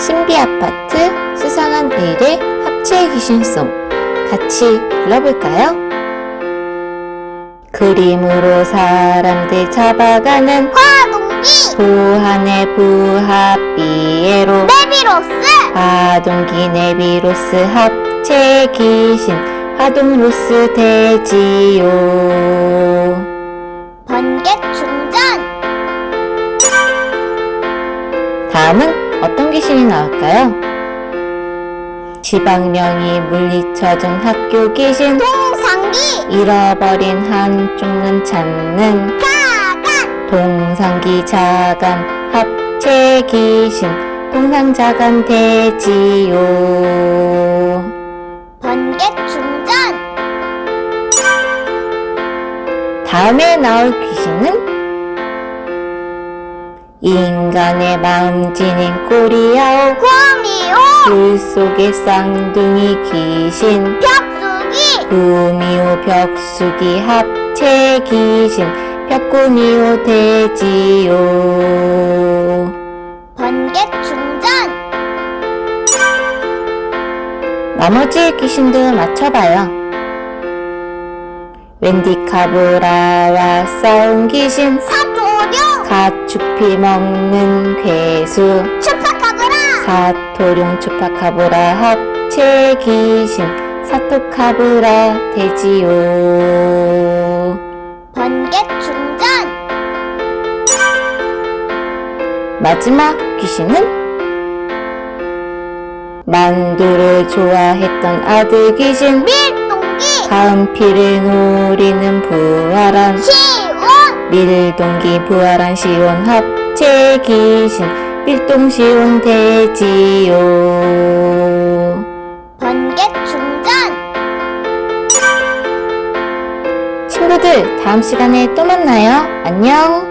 신비 아파트 수상한 일의 합체 귀신송. 같이 불러볼까요? 그림으로 사람들 잡아가는 화동기! 부한의 부합비에로 메비로스! 화동기 네비로스 합체 귀신 화동로스 되지요. 번개 충전! 다음은 어떤 귀신이 나올까요? 지방령이 물리쳐준 학교 귀신. 동상기. 잃어버린 한쪽 눈 찾는 자간. 동상기 자간 합체 귀신. 동상 자간 되지요. 번개 충전. 다음에 나올 귀신은 인간의 마음 지닌 꼬리아오 구미호 물 속의 쌍둥이 귀신. 벽수기? 구미호 벽수기 합체 귀신. 벽구미호 되지요. 번개 충전. 나머지 귀신들 맞춰봐요. 웬디 카브라와 싸운 귀신. 사토룡 가축피 먹는 괴수. 추파카브라 사토룡 추파카브라 합체 귀신 사토카브라 되지요. 번개 충전! 마지막 귀신은? 만두를 좋아했던 아들 귀신. 밀동기! 가은피를 노리는 부활한 시온 밀동기 부활한 시온 합체 귀신 밀동시온 되지요. 번개 충전! 친구들 다음 시간에 또 만나요. 안녕